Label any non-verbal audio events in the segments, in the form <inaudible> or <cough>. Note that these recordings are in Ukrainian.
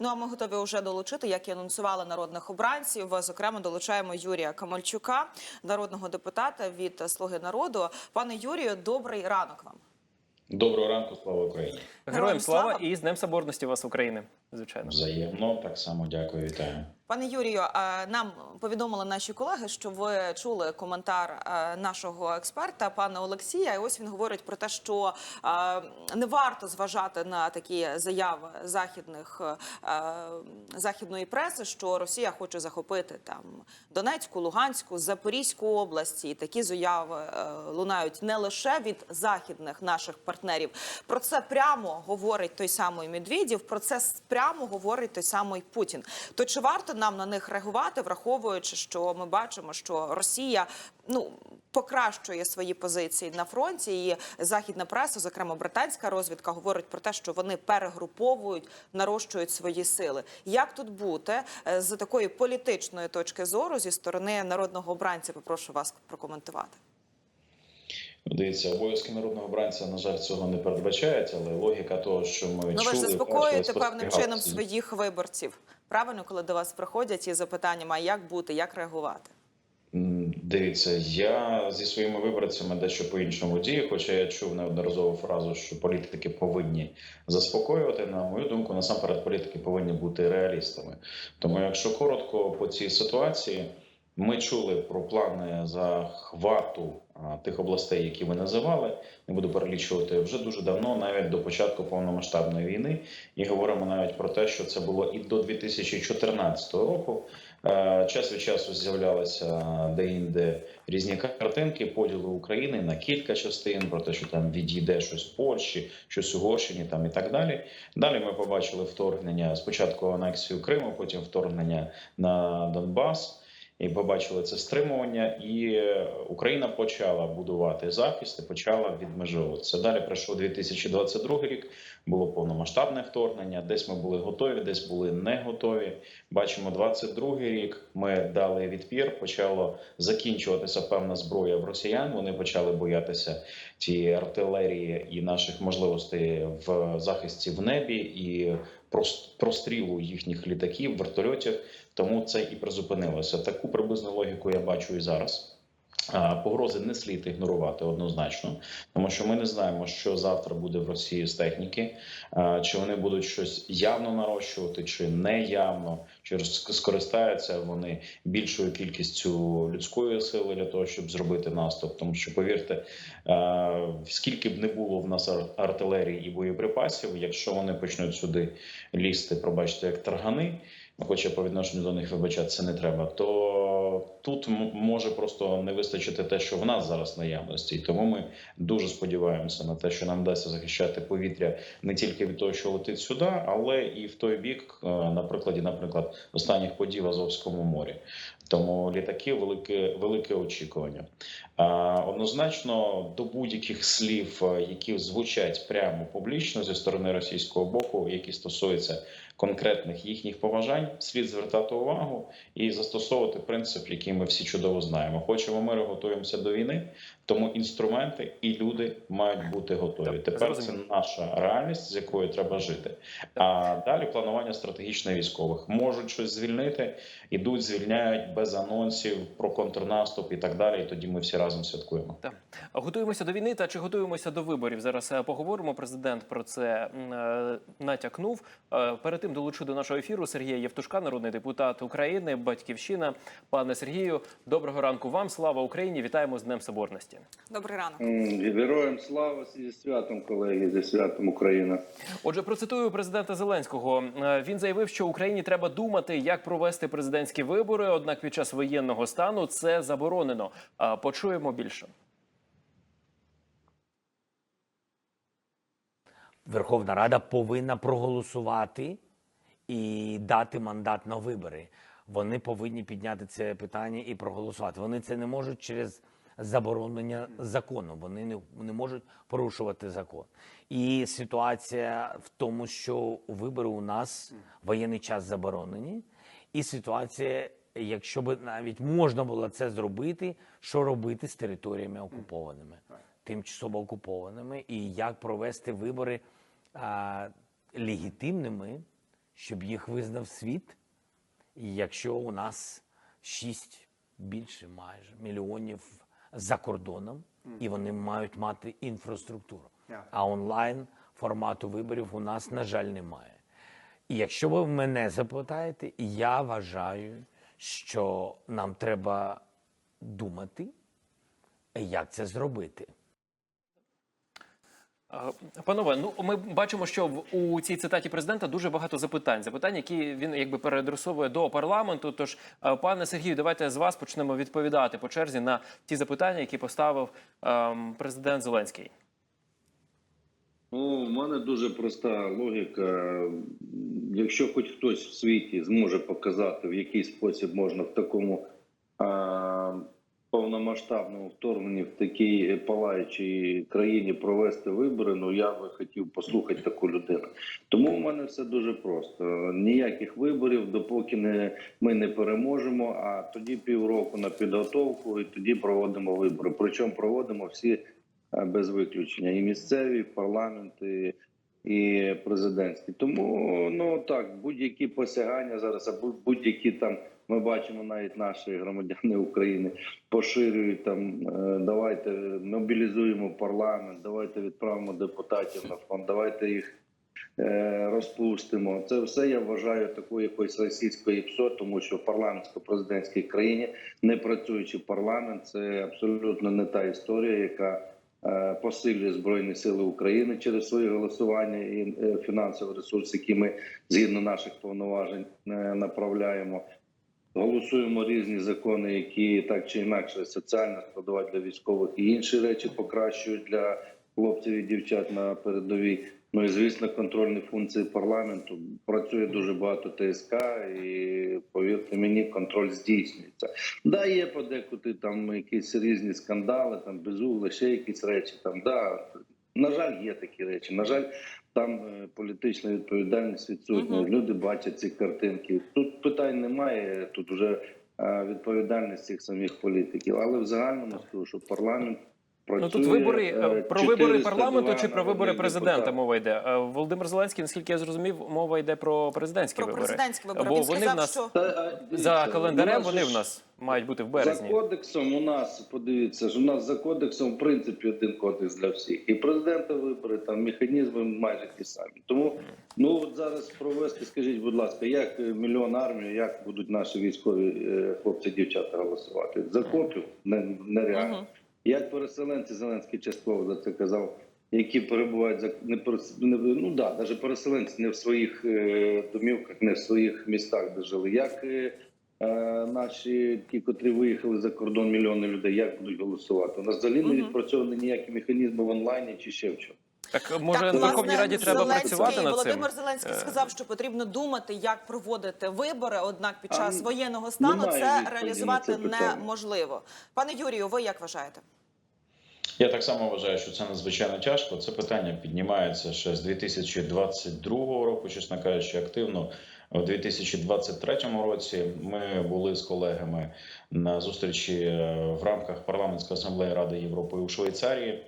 Ну а ми готові вже долучити, як і анонсували народних обранців. Зокрема, долучаємо Юрія Камальчука, народного депутата від Слуги народу. Пане Юрію, добрий ранок вам. Доброго ранку, слава Україні! Героям слава. слава і з Днем Соборності вас України, звичайно. Взаємно, так само дякую, вітаю. Пане Юрію, нам повідомили наші колеги, що ви чули коментар нашого експерта, пана Олексія. І ось він говорить про те, що не варто зважати на такі заяви західних західної преси, що Росія хоче захопити там Донецьку, Луганську, Запорізьку області. І такі заяви е, лунають не лише від західних наших партнерів. Про це прямо говорить той самий Медведєв, Про це прямо говорить той самий Путін. То чи варто нам на них реагувати, враховуючи, що ми бачимо, що Росія ну покращує свої позиції на фронті, і західна преса, зокрема британська розвідка, говорить про те, що вони перегруповують, нарощують свої сили. Як тут бути е, з такої політичної точки зору зі сторони народного обранця? Попрошу вас прокоментувати. Дивіться, обов'язки народного обранця, на жаль, цього не передбачають, але логіка того, що ми Ну ви чули, ж заспокоюєте певним чином своїх виборців. Правильно, коли до вас приходять із запитаннями, а як бути, як реагувати? Дивіться, я зі своїми виборцями дещо по-іншому дію, хоча я чув неодноразову фразу, що політики повинні заспокоювати. На мою думку, насамперед політики повинні бути реалістами. Тому, якщо коротко по цій ситуації, ми чули про плани захвату тих областей, які ви називали. Не буду перелічувати вже дуже давно, навіть до початку повномасштабної війни, і говоримо навіть про те, що це було і до 2014 року. Е, Час від часу з'являлися де-інде різні картинки поділу України на кілька частин, про те, що там відійде щось Польщі, щось Угорщині там і так далі. Далі ми побачили вторгнення спочатку анексію Криму, потім вторгнення на Донбас. І побачили це стримування, і е, Україна почала будувати захист і почала відмежовуватися. Далі пройшов 2022 рік. Було повномасштабне вторгнення. Десь ми були готові, десь були не готові. Бачимо, 22 рік. Ми дали відпір. Почало закінчуватися певна зброя в росіян. Вони почали боятися тієї артилерії і наших можливостей в захисті в небі і прострілу їхніх літаків, вертольотів. Тому це і призупинилося. Таку приблизну логіку я бачу і зараз. Погрози не слід ігнорувати однозначно, тому що ми не знаємо, що завтра буде в Росії з техніки, чи вони будуть щось явно нарощувати, чи не явно, чи скористаються вони більшою кількістю людської сили для того, щоб зробити наступ. Тому що повірте, скільки б не було в нас ар- артилерії і боєприпасів, якщо вони почнуть сюди лізти, пробачте, як таргани. Хоча по відношенню до них вибачатися не треба, то тут може просто не вистачити те, що в нас зараз наявності, і тому ми дуже сподіваємося на те, що нам вдасться захищати повітря не тільки від того, що летить сюди, але і в той бік, е, на прикладі, наприклад, останніх подій в Азовському морі. Тому літаки велике велике очікування. А, Однозначно до будь-яких слів, е, які звучать прямо публічно зі сторони російського боку, які стосуються конкретних їхніх побажань, слід звертати увагу і застосовувати принцип, який ми всі чудово знаємо. Хочемо миру, готуємося до війни. Тому інструменти і люди мають бути готові. Тепер це наша реальність, з якою треба жити. А далі планування стратегічне військових можуть щось звільнити, ідуть, звільняють без анонсів про контрнаступ і так далі. І тоді ми всі разом святкуємо. Так. Готуємося до війни та чи готуємося до виборів? Зараз е, поговоримо. Президент про це е, натякнув. Е, Перед тим долучу до нашого ефіру Сергія Євтушка, народний депутат України, батьківщина. Пане Сергію, доброго ранку вам. Слава Україні! Вітаємо з Днем Соборності. Добрий ранок. Героям слава зі святом, колеги, зі святом Україна. Отже, процитую президента Зеленського. Е, Він заявив, що Україні треба думати, як провести президентські вибори. Однак під час воєнного стану це заборонено. Почуємо більше. Верховна Рада повинна проголосувати і дати мандат на вибори. Вони повинні підняти це питання і проголосувати. Вони це не можуть через заборонення закону. Вони не, не можуть порушувати закон. І ситуація в тому, що вибори у нас воєнний час заборонені, і ситуація, якщо б навіть можна було це зробити, що робити з територіями окупованими, тимчасово окупованими, і як провести вибори а, легітимними, щоб їх визнав світ. І якщо у нас 6 більше майже мільйонів за кордоном, і вони мають мати інфраструктуру. А онлайн формату виборів у нас, на жаль, немає. І якщо ви мене запитаєте, я вважаю, що нам треба думати, як це зробити. А, Панове, ну ми бачимо, що в у цій цитаті президента дуже багато запитань. Запитань, які він якби переадресовує до парламенту. Тож, е, пане Сергію, давайте з вас почнемо відповідати по черзі на ті запитання, які поставив ем, президент Зеленський. Ну, у мене дуже проста логіка. Якщо хоч хтось в світі зможе показати, в який спосіб можна в такому а, повномасштабному вторгненні в такій палаючій країні провести вибори, ну я би хотів послухати таку людину. Тому у мене все дуже просто: ніяких виборів, допоки не ми не переможемо. А тоді півроку на підготовку, і тоді проводимо вибори. Причому проводимо всі е, без виключення і місцеві, і парламенти, і президентські. Тому ну так, будь-які посягання зараз, або будь-які там. Ми бачимо навіть наші громадяни України поширюють там. е, Давайте мобілізуємо парламент, давайте відправимо депутатів на фронт, давайте їх е, розпустимо. Це все я вважаю такою якоюсь російською ПСО, тому що в парламентсько-президентській країні не працюючи парламент, це абсолютно не та історія, яка посилює збройні сили України через свої голосування і фінансовий фінансові ресурси, які ми згідно наших повноважень е, направляємо. Голосуємо різні закони, які так чи інакше соціальна складова для військових і інші речі покращують для хлопців і дівчат на передовій. Ну і звісно, контрольні функції парламенту працює дуже багато ТСК, і повірте мені, контроль здійснюється. Да, є подекуди там якісь різні скандали, там безугли, ще якісь речі. Там да на жаль, є такі речі. На жаль, там е, політична відповідальність відсутня. Мгм. Люди бачать ці картинки. Тут питань немає. Тут вже е, відповідальність цих самих політиків. Але в загальному скажу, що парламент працює. Ну тут вибори е, е, про вибори парламенту чи про вибори президента мова йде. Е, Володимир Зеленський, наскільки я зрозумів, мова йде про президентські Про вибори. президентські вибори. Бо Він вони сказав, в нас що Та, а, за календарем. Вони в нас мають бути в березні. За кодексом у нас подивіться ж у нас за кодексом в принципі один кодекс для всіх. І президента вибори там механізми майже ті самі. Тому ну от зараз провести, скажіть, будь ласка, як мільйон армії, як будуть наші військові хлопці, дівчата голосувати? За копів не, нереально. Мгм. Як переселенці Зеленський частково за це казав, які перебувають за не не ну да, навіть переселенці не в своїх е, домівках, не в своїх містах, де жили. Як е, е, наші ті, котрі виїхали за кордон, мільйони людей, як будуть голосувати? У нас взагалі не відпрацьовані ніякі механізми в онлайні чи ще в чому. Так може Так, на Верховній Раді треба Зеленський, працювати над цим. Володимир Зеленський Е, сказав, що потрібно думати, як проводити вибори. Однак під А, час воєнного стану це реалізувати це неможливо. Пане Юрію, ви як вважаєте? Я так само вважаю, що це надзвичайно тяжко. Це питання піднімається ще з 2022 року, чесно кажучи, активно. У 2023 році ми були з колегами на зустрічі е, в рамках парламентської асамблеї Ради Європи у Швейцарії.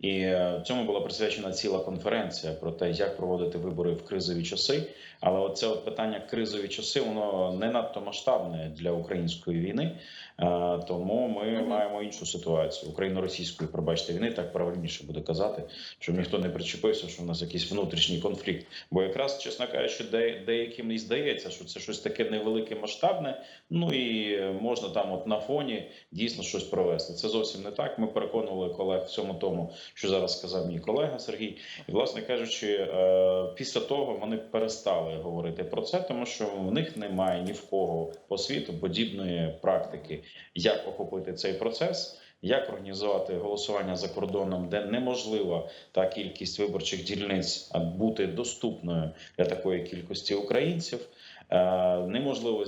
І е, цьому була присвячена ціла конференція про те, як проводити вибори в кризові часи. Але оце от питання кризові часи, воно не надто масштабне для української війни. Е, Тому ми маємо іншу ситуацію україно-російської, пробачте, війни. Так правильніше буде казати, щоб ніхто не причепився, що в нас якийсь внутрішній конфлікт. Бо якраз, чесно кажучи, де, деяким і здається, що це щось таке невелике масштабне. Ну і можна там, от на фоні, дійсно щось провести. Це зовсім не так. Ми переконували колег в цьому тому, що зараз сказав мій колега Сергій. І, власне кажучи, е, після того вони перестали говорити про це, тому що в них немає ні в кого по світу подібної практики, як охопити цей процес. Як організувати голосування за кордоном, де неможлива та кількість виборчих дільниць бути доступною для такої кількості українців? Е, Неможливо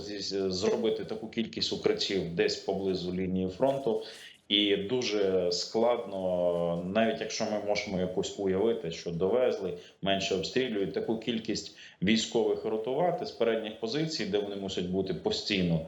зробити таку кількість укриттів десь поблизу лінії фронту, і дуже складно, навіть якщо ми можемо якось уявити, що довезли, менше обстрілюють таку кількість військових ротувати з передніх позицій, де вони мусять бути постійно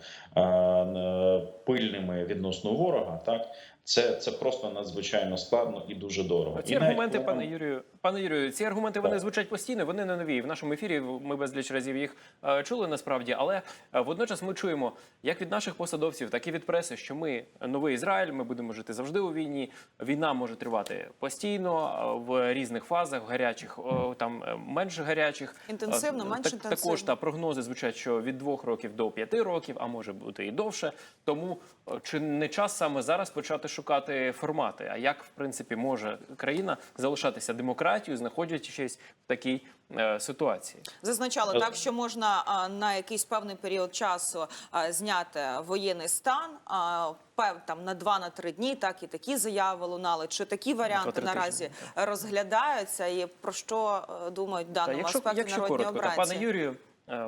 пильними відносно ворога, так Це, це просто надзвичайно складно і дуже дорого. Ці І аргументи, коли пане Юрію, пане Юрію, ці аргументи вони звучать постійно. Вони не нові. В нашому ефірі ми безліч разів їх е, чули насправді, але е, водночас ми чуємо як від наших посадовців, так і від преси, що ми новий Ізраїль. Ми будемо жити завжди у війні. Війна може тривати постійно е, в різних фазах, гарячих там е, менш гарячих, Інтенсивно, Е, менш так- інтенсивно. Також та прогнози звучать, що від двох років до п'яти років, а може бути і довше. Тому е, чи не час саме зараз почати шукати формати? А як в принципі може країна залишатися демократією, знаходячись в такій е, ситуації? Зазначали Е, так, що можна а, на якийсь певний період часу а, зняти воєнний стан. А, пев там на 2-3 дні, так і такі заяви лунали. Чи такі варіанти Два-три наразі тижні, розглядаються, і про що е, думають в Та даному якщо, аспекті якщо народні коротко, обранці? пане Юрію, е,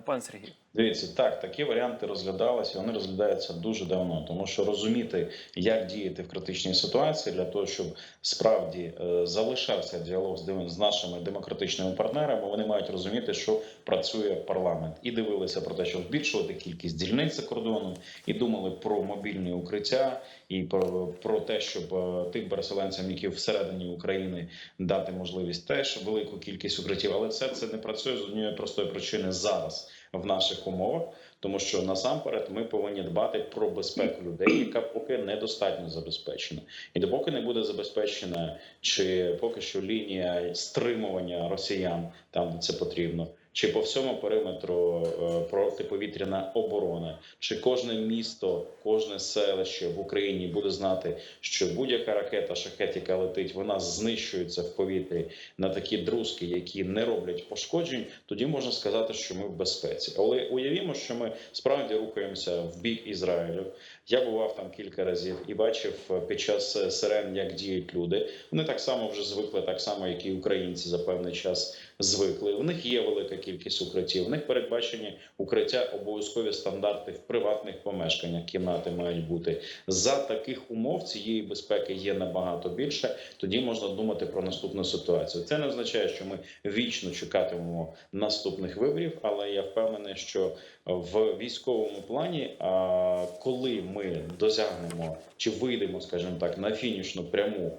пан Сергій. Дивіться, так, такі варіанти розглядалися, вони розглядаються дуже давно, тому що розуміти, як діяти в критичній ситуації для того, щоб справді е, залишався діалог з, з нашими демократичними партнерами, вони мають розуміти, що працює парламент, і дивилися про те, щоб збільшувати кількість дільниць за кордоном, і думали про мобільні укриття, і про, про те, щоб е, тим переселенцям, які всередині України дати можливість теж велику кількість укриттів. Але все це не працює з однієї простої причини зараз в наших умовах, тому що насамперед ми повинні дбати про безпеку людей, яка поки недостатньо забезпечена, і допоки не буде забезпечена, чи поки що лінія стримування росіян там, де це потрібно. Чи по всьому периметру е, протиповітряна оборона, чи кожне місто, кожне селище в Україні буде знати, що будь-яка ракета, шахет, яка летить, вона знищується в повітрі на такі друзки, які не роблять пошкоджень, тоді можна сказати, що ми в безпеці. Але уявімо, що ми справді рухаємося в бік Ізраїлю. Я бував там кілька разів і бачив е, під час е, сирен, як діють люди. Вони так само вже звикли, так само як і українці за певний час звикли. У них є велика кількість укриттів. У них передбачені укриття обов'язкові стандарти в приватних помешканнях. Кімнати мають бути за таких умов. Цієї безпеки є набагато більше. Тоді можна думати про наступну ситуацію. Це не означає, що ми вічно чекатимемо наступних виборів, але я впевнений, що в військовому плані, а, коли ми досягнемо чи вийдемо, скажімо так, на фінішну пряму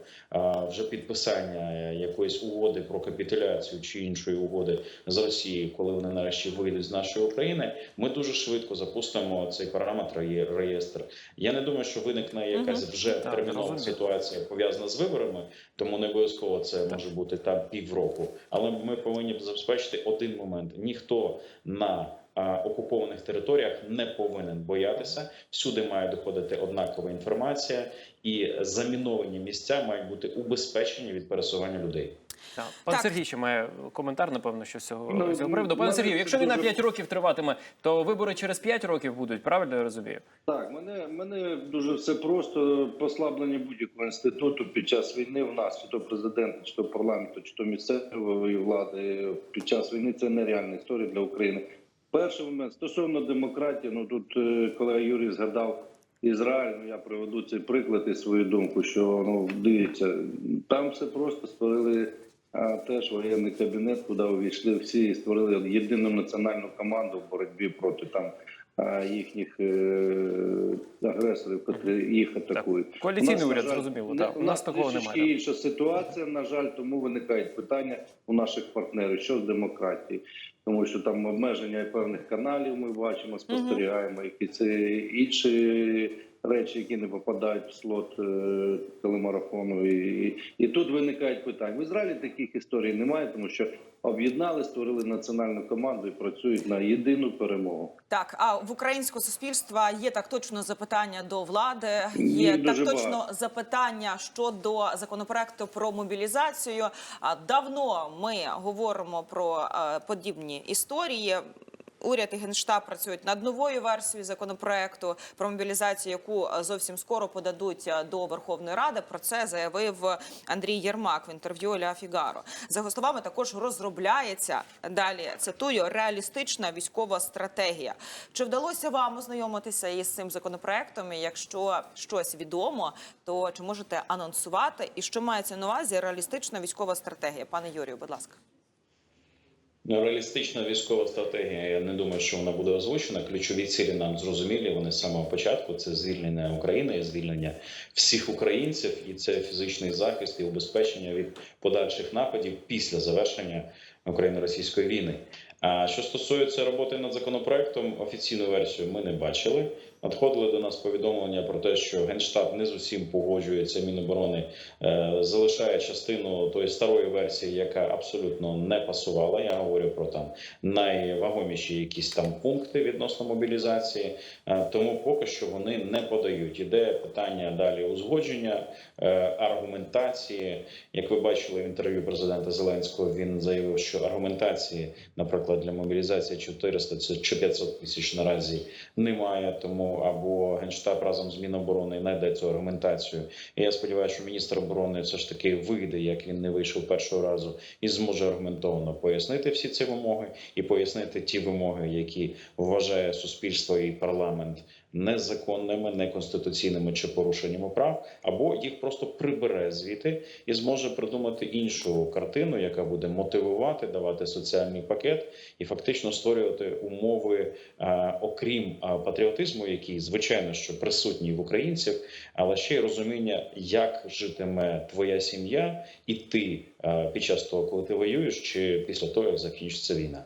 вже підписання якоїсь угоди про капітуляцію чи іншої угоди з Росією, коли вони нарешті вийдуть з нашої України, ми дуже швидко запустимо цей параметр є- реєстр. Я не думаю, що виникне якась вже Так, термінова ситуація пов'язана з виборами, тому не обов'язково це може бути там півроку. Але ми повинні забезпечити один момент: ніхто на окупованих територіях не повинен боятися. Всюди має доходити однакова інформація, і заміновані місця мають бути убезпечені від пересування людей. Так. Пан Так. Сергій ще має коментар, напевно, що з цього, Ну, цього приводу. Пане Сергію, якщо війна дуже- 5 років триватиме, то вибори через 5 років будуть, правильно я розумію? Так, мене, мене дуже все просто послаблення будь-якого інституту під час війни в нас, чи то президента, чи то парламенту, чи то місцевої влади під час війни це нереальна історія для України. Перший момент стосовно демократії, ну тут е, колега Юрій згадав Ізраїль. Ну я приведу цей приклад і свою думку, що ну дивіться, там все просто створили. А теж воєнний кабінет, куди увійшли всі і створили єдину національну команду в боротьбі проти там а, їхніх е- агресорів, які їх атакують. Коаліційний нас, уряд, жаль, зрозуміло, не- так. У нас такого немає. інша ситуація. На жаль, тому виникають питання у наших партнерів, що з демократії, тому що там обмеження певних каналів. Ми бачимо, спостерігаємо, які це інші речі, які не попадають в слот е, телемарафону. І, і, і тут виникають питання. В Ізраїлі таких історій немає, тому що об'єднали, створили національну команду і працюють на єдину перемогу. Так, а в українського суспільства є так точно запитання до влади, Ні, є так точно багато. запитання щодо законопроекту про мобілізацію. А давно ми говоримо про е, подібні історії. Уряд і генштаб працюють над новою версією законопроекту про мобілізацію, яку е, зовсім скоро подадуть е, до Верховної Ради. Про це заявив Андрій Єрмак в інтерв'ю Ля Фігаро. За його словами, також розробляється далі. Цитую реалістична військова стратегія. Чи вдалося вам ознайомитися із цим законопроектом? І Якщо щось відомо, то чи можете анонсувати? І що мається на увазі реалістична військова стратегія? Пане Юрію, будь ласка. Ну, Реалістична військова стратегія. Я не думаю, що вона буде озвучена. Ключові цілі нам зрозумілі. Вони з самого початку. Це звільнення України, звільнення всіх українців, і це фізичний захист і убезпечення від подальших нападів після завершення Україно-російської війни. А що стосується роботи над законопроектом, офіційну версію ми не бачили. Надходили до нас повідомлення про те, що генштаб не з усім погоджується. Міноборони е, залишає частину тої старої версії, яка абсолютно не пасувала. Я говорю про там найвагоміші якісь там пункти відносно мобілізації. Е, тому поки що вони не подають. Іде питання далі узгодження е, аргументації. Як ви бачили в інтерв'ю президента Зеленського, він заявив, що аргументації, наприклад, для мобілізації 400 це чи 500 тисяч наразі немає. Тому або генштаб разом з Міноборони знайде цю аргументацію. І я сподіваюся, що міністр оборони все ж таки вийде, як він не вийшов першого разу, і зможе аргументовано пояснити всі ці вимоги і пояснити ті вимоги, які вважає суспільство і парламент незаконними, неконституційними чи порушеннями прав, або їх просто прибере звідти і зможе придумати іншу картину, яка буде мотивувати, давати соціальний пакет і фактично створювати умови, е, окрім е, патріотизму, який звичайно що присутній в українців, але ще й розуміння, як житиме твоя сім'я і ти е, під час того, коли ти воюєш, чи після того, як закінчиться війна.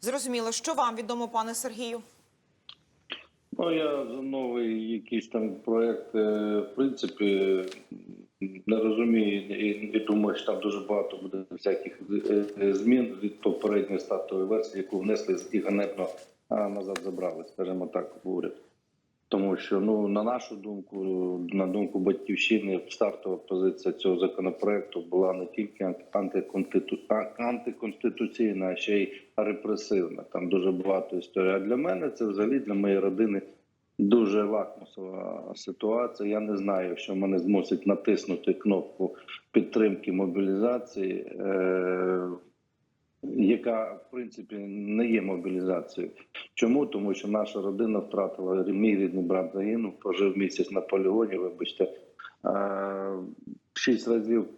Зрозуміло, що вам відомо, пане Сергію? Ну, я за новий якийсь там проект, е, в принципі, не розумію і, і думаю, що там дуже багато буде всяких е, е, змін від попередньої стартової версії, яку внесли і ганебно назад забрали, скажімо так, в уряд. Тому що, ну, на нашу думку, на думку батьківщини, стартова позиція цього законопроекту була не тільки антиконституційна, а ще й репресивна. Там дуже багато історій. А для мене це взагалі для моєї родини дуже лакмусова ситуація. Я не знаю, що мене змусить натиснути кнопку підтримки мобілізації. Е- яка в принципі не є мобілізацією. Чому? Тому що наша родина втратила мій рідний брат загинув, пожив місяць на полігоні. Вибачте, Е, шість разів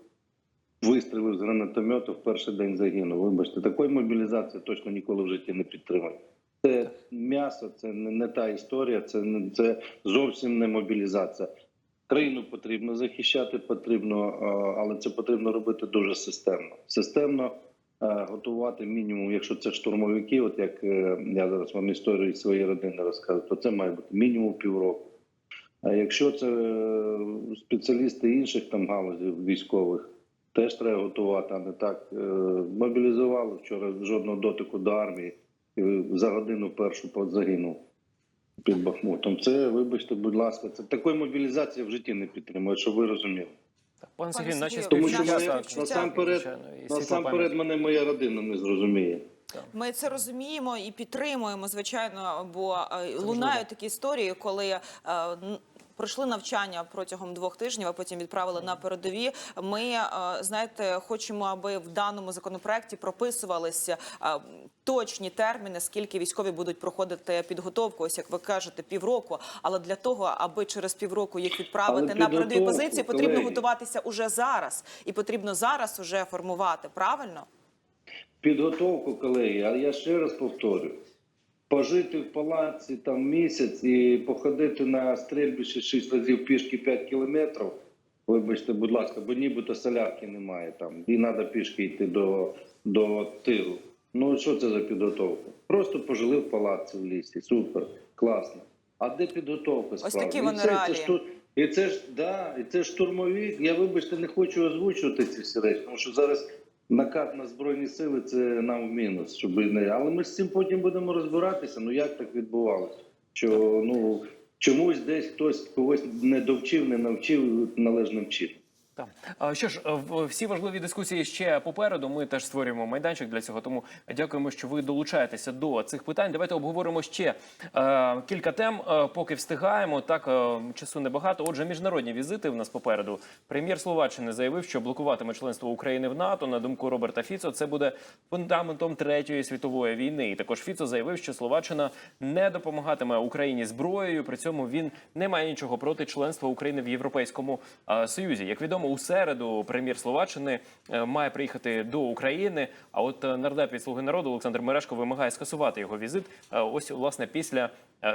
вистрілив з гранатомету, в перший день загинув. Вибачте, такої мобілізації точно ніколи в житті не підтримаю. Це м'ясо, це не, та історія, це не це зовсім не мобілізація. Країну потрібно захищати, потрібно, е, але це потрібно робити дуже системно. Системно готувати мінімум, якщо це штурмовики, от як е, я зараз вам історію своєї родини розказую, то це має бути мінімум півроку. А якщо це е, спеціалісти інших там галузів військових, теж треба готувати, а не так. Е, Мобілізували вчора жодного дотику до армії, і за годину першу загинув під Бахмутом. Це, вибачте, будь ласка, це такої мобілізації в житті не підтримую, щоб ви розуміли. Так, пане Пане наші Тому що мене, насамперед, і насамперед мене моя родина не зрозуміє. Ми це розуміємо і підтримуємо, звичайно, бо е, лунають такі історії, коли е, пройшли навчання протягом двох тижнів, а потім відправили на передові. Ми е, знаєте, хочемо, аби в даному законопроекті прописувалися е, точні терміни, скільки військові будуть проходити підготовку. Ось як ви кажете, півроку. Але для того, аби через півроку їх відправити Але на передові позиції, потрібно колеги. готуватися уже зараз, і потрібно зараз уже формувати. Правильно? Підготовку, колеги, а я ще раз повторюю. Пожити в палаці там місяць і походити на стрільбище 6 разів пішки 5 кілометрів. Вибачте, будь ласка, бо нібито солярки немає там. І треба пішки йти до, до тиру. Ну що це за підготовка? Просто пожили в палаці в лісі. Супер, класно. А де підготовка? справді? такі вони це- це реалії. шту- І це ж да, і це штурмові. Я вибачте, не хочу озвучувати ці всі речі, тому що зараз накат на збройні сили це нам в мінус, щоб не але ми з цим потім будемо розбиратися. Ну як так відбувалося? Що ну чомусь десь хтось когось не довчив, не навчив належним чином. Так. Що ж, всі важливі дискусії ще попереду. Ми теж створюємо майданчик для цього. Тому дякуємо, що ви долучаєтеся до цих питань. Давайте обговоримо ще е, кілька тем, е, поки встигаємо. Так е, часу небагато. Отже, міжнародні візити в нас попереду. Прем'єр Словаччини заявив, що блокуватиме членство України в НАТО. На думку Роберта Фіцо, це буде фундаментом третьої світової війни. І також Фіцо заявив, що Словаччина не допомагатиме Україні зброєю. При цьому він не має нічого проти членства України в Європейському е, Союзі. Як відомо. Нагадаємо, у середу прем'єр Словаччини е, має приїхати до України. А от е, нардеп від слуги народу Олександр Мерешко вимагає скасувати його візит. е, Ось власне після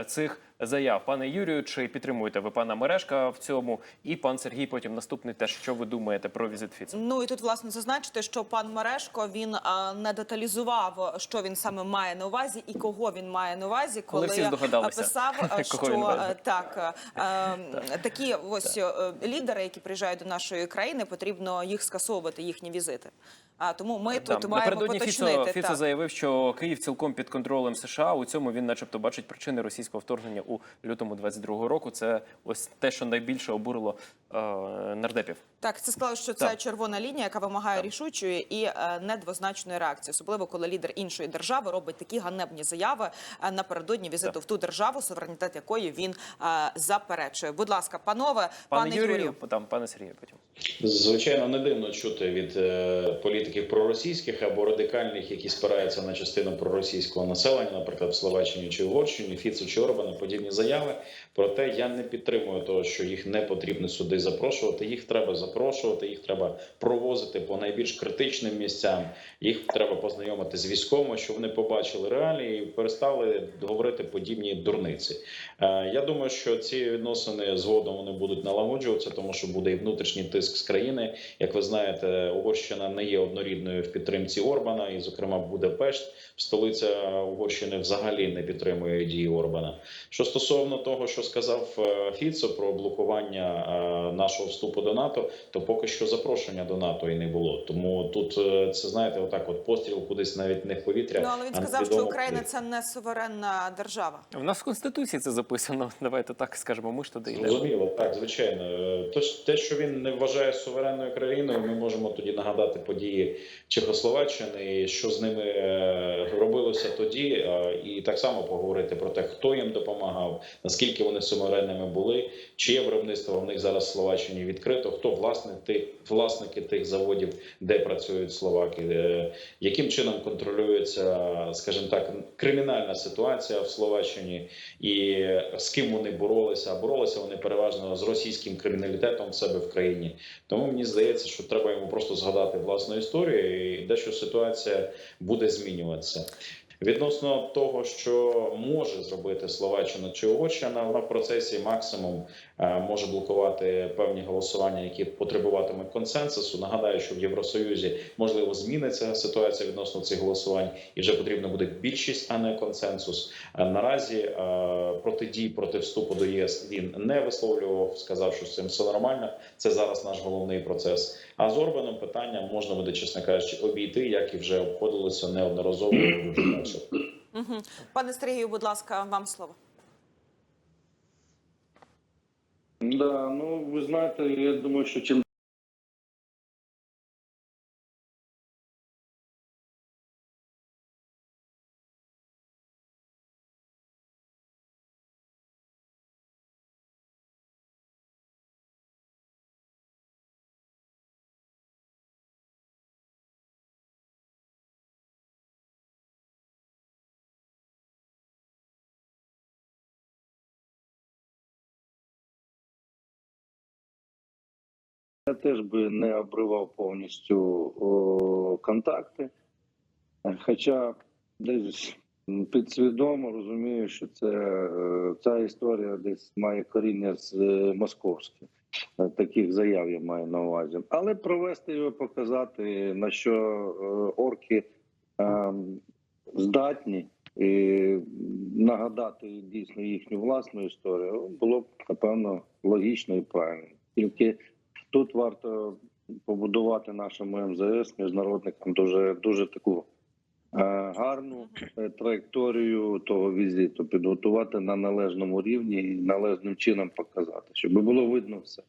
цих заяв. Пане Юрію, чи підтримуєте ви пана Мерешка в цьому? І пан Сергій, потім наступний теж що ви думаєте про візит Фіца? Ну і тут власне зазначити, що пан Мерешко він а, не деталізував, що він саме має на увазі і кого він має на увазі, Але коли всі писав, <laughs> що е, так, е, такі ось е, лідери, які приїжджають до нашої країни, потрібно їх скасовувати, їхні візити. А тому ми Там, тут маємо поточнити. Фіцо, Фіцо заявив, що Київ цілком під контролем США. У цьому він, начебто, бачить причини російського вторгнення у лютому 22-го року. Це ось те, що найбільше обурило е, нардепів. Так, це сказали, що це Так. червона лінія, яка вимагає рішучої і е, недвозначної реакції, особливо коли лідер іншої держави робить такі ганебні заяви е, напередодні візиту в ту державу, суверенітет якої він е, заперечує. Будь ласка, панове, Пане, пане, Юрію, Юрію. там, пане Сергію, потім. Звичайно, не дивно чути від е, політиків проросійських або радикальних, які спираються на частину проросійського населення, наприклад, в Словаччині чи Угорщині, Фіцу чи Орбана, подібні заяви. Проте я не підтримую того, що їх не потрібно сюди запрошувати. Їх треба запрошувати, їх треба провозити по найбільш критичним місцям. Їх треба познайомити з військовими, щоб вони побачили реалії і перестали говорити подібні дурниці. Е, Я думаю, що ці відносини згодом вони будуть налагоджуватися, тому що буде і внутрішній тиск з країни. Як ви знаєте, Угорщина не є однорідною в підтримці Орбана, і, зокрема, Будапешт, столиця Угорщини, взагалі не підтримує дії Орбана. Що стосовно того, що сказав е, Фіцо про блокування е, нашого вступу до НАТО, то поки що запрошення до НАТО і не було. Тому тут е, це знаєте, отак, от постріл кудись навіть не в повітря. Ну але він сказав, що Україна це не суверенна держава. У нас в конституції це записано. <laughs> Давайте так скажемо. Ми ж туди йдемо. Зрозуміло, так звичайно. Тож те, що він не вважає суверенною країною, ми можемо тоді нагадати події Чехословаччини, і що з ними робилося тоді, і так само поговорити про те, хто їм допомагав, наскільки вони суверенними були, чиє виробництво в них зараз в Словаччині відкрито, хто власник тих власники тих заводів, де працюють словаки, е, яким чином контролюється, скажімо так, кримінальна ситуація в Словаччині, і з ким вони боролися. Боролися вони переважно з російським криміналітетом в себе в країні. Тому мені здається, що треба йому просто згадати власну історію, і дещо ситуація буде змінюватися. Відносно того, що може зробити Словаччина чи Угорщина, вона в процесі максимум е, може блокувати певні голосування, які потребуватимуть консенсусу. Нагадаю, що в Євросоюзі можливо зміниться ситуація відносно цих голосувань, і вже потрібно буде більшість, а не консенсус. Е, Наразі е, протидій проти вступу до ЄС він не висловлював, сказав, що з цим все нормально. Це зараз наш головний процес. А з Орбаном питання можна буде, чесно кажучи, обійти, як і вже обходилося неодноразово. <clears throat> Угу. Пане Сергію, будь ласка, вам слово. Да, ну ви знаєте, я думаю, що чим я теж би не обривав повністю о, контакти. Хоча десь підсвідомо розумію, що це е, ця історія десь має коріння з е, московських. Е, Таких заяв я маю на увазі. Але провести його, показати, на що орки е, здатні, і нагадати дійсно їхню власну історію, було б напевно логічно і правильно. Тільки тут варто побудувати нашому МЗС міжнародникам дуже дуже таку е, гарну траєкторію того візиту, підготувати на належному рівні і належним чином показати, щоб було видно все.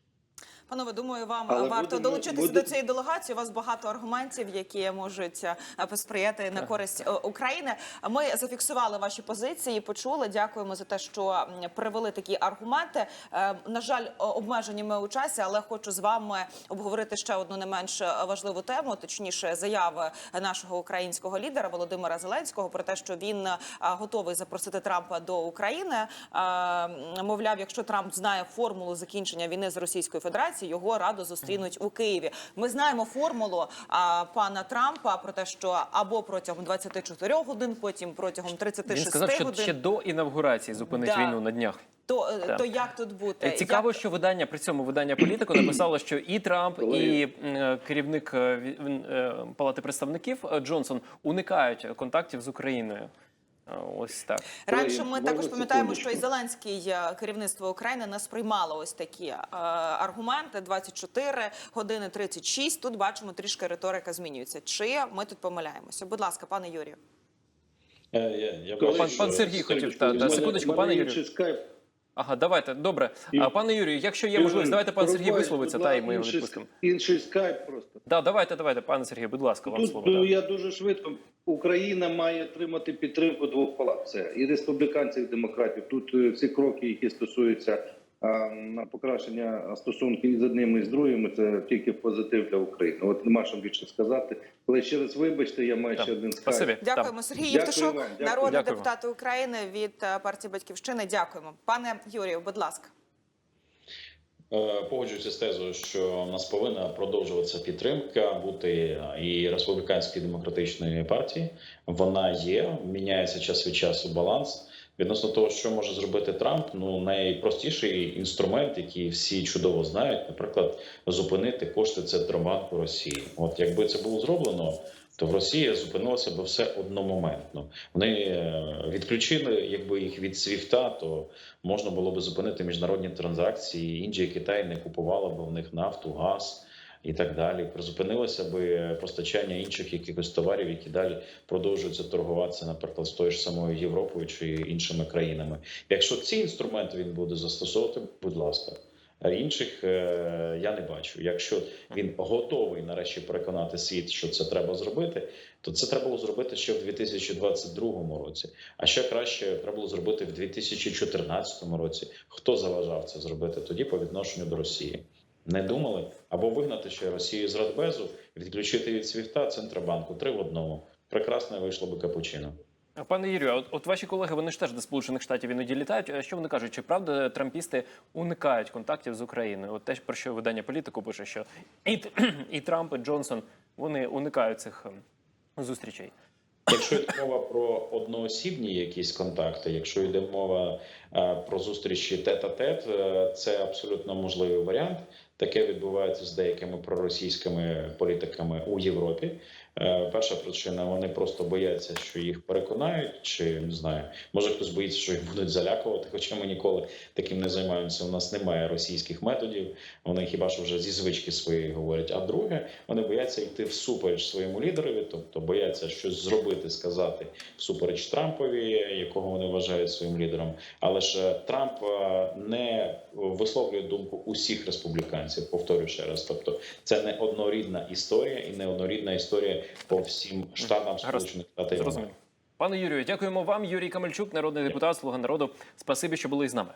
Панове, думаю, вам Але варто будемо- долучитися буде- до цієї делегації. У вас багато аргументів, які можуть е, посприяти на користь е, України. Ми зафіксували ваші позиції, почули. Дякуємо за те, що привели такі аргументи. Е, На жаль, обмежені ми у часі, але хочу з вами обговорити ще одну не менш важливу тему, точніше, заяви нашого українського лідера Володимира Зеленського про те, що він е, готовий запросити Трампа до України. Е, Мовляв, якщо Трамп знає формулу закінчення війни з Російською Федерацією, інавгурації його раду зустрінуть у Києві. Ми знаємо формулу а, пана Трампа про те, що або протягом 24 годин, потім протягом 36 Він сказав, що ще до інавгурації зупинить Да. війну на днях. То, е, Так. то як тут бути? Е, Цікаво, Як- що видання при цьому видання політико написало, що і Трамп, і е, керівник е, е, Палати представників Джонсон уникають контактів з Україною. Е, Ось так. Раніше ми також пам'ятаємо, що і? Зеленський е, керівництво України не сприймало ось такі е, аргументи. 24 години 36. Тут бачимо трішки риторика змінюється. Чи ми тут помиляємося? Будь ласка, пане Юрію. Я, Я, я Коли- бачу, Пан- пан Сергій хотів, та- та, секундочку, пане Юрію. скайп. Ага, давайте, добре. І- пане Юрію, якщо є можливість, давайте пан Сергій висловиться, та й ми його відпустимо. Інший скайп просто. Да, давайте, давайте, пане Сергій, будь ласка, вам Тут слово. Ну, я дуже швидко. Україна має отримати підтримку двох палат. Це і республіканців, і демократів. Тут е, всі кроки, які стосуються на покращення стосунків з одним і з другим, це тільки позитив для України. От нема що більше сказати. Але ще раз вибачте, я маю Так. ще один скайп. Дякуємо, Сергій Дякую Євтушок, народний Дякуємо. депутат України від е, партії Батьківщини. Дякуємо, пане Юрію. Будь ласка. Е, Погоджуюся з тезою, що в нас повинна продовжуватися підтримка бути і республіканської демократичної партії. Вона є, міняється час від часу баланс. Відносно того, що може зробити Трамп, ну найпростіший інструмент, який всі чудово знають, наприклад, зупинити кошти Центробанку Росії. От якби це було зроблено, то в Росії зупинилося б все одномоментно. Вони е, відключили, якби їх від свіфта, то можна було б зупинити міжнародні транзакції. Індія, Китай не купувала б в них нафту, газ і так далі. Призупинилося б постачання інших якихось товарів, які далі продовжуються торгуватися, наприклад, з тою ж самою Європою чи іншими країнами. Якщо ці інструменти він буде застосовувати, будь ласка. Інших е, я не бачу. Якщо він готовий нарешті переконати світ, що це треба зробити, то це треба було зробити ще в 2022 році. А ще краще треба було зробити в 2014 році. Хто заважав це зробити тоді по відношенню до Росії? Не думали або вигнати ще Росію з Радбезу, відключити від свіфта Центробанку три в одному. Прекрасно вийшло би капучино. Пане Юрію, от, от ваші колеги вони ж теж до Сполучених Штатів іноді літають. А Що вони кажуть? Чи правда трампісти уникають контактів з Україною? От те, про що видання політику пише, що і, <clears throat> і Трамп, і Джонсон вони уникають цих ем, зустрічей. Якщо йде мова про одноосібні якісь контакти, якщо йде мова е, про зустрічі тет-а-тет, е, це абсолютно можливий варіант. Таке відбувається з деякими проросійськими політиками у Європі. Е, Перша причина вони просто бояться, що їх переконають, чи не знаю, може хтось боїться, що їх будуть залякувати. Хоча ми ніколи таким не займаємося. У нас немає російських методів. Вони хіба що вже зі звички своєї говорять. А друге, вони бояться йти всупереч своєму лідерові, тобто бояться щось зробити, сказати всупереч Трампові, якого вони вважають своїм лідером. Але ж е, Трамп е, не висловлює думку усіх республіканців. Повторюю ще раз. Тобто, це не однорідна історія і не однорідна історія по всім штатам Сполучених Штатів. Пане Юрію, дякуємо вам. Юрій Камельчук, народний депутат, слуга народу. Спасибі, що були з нами.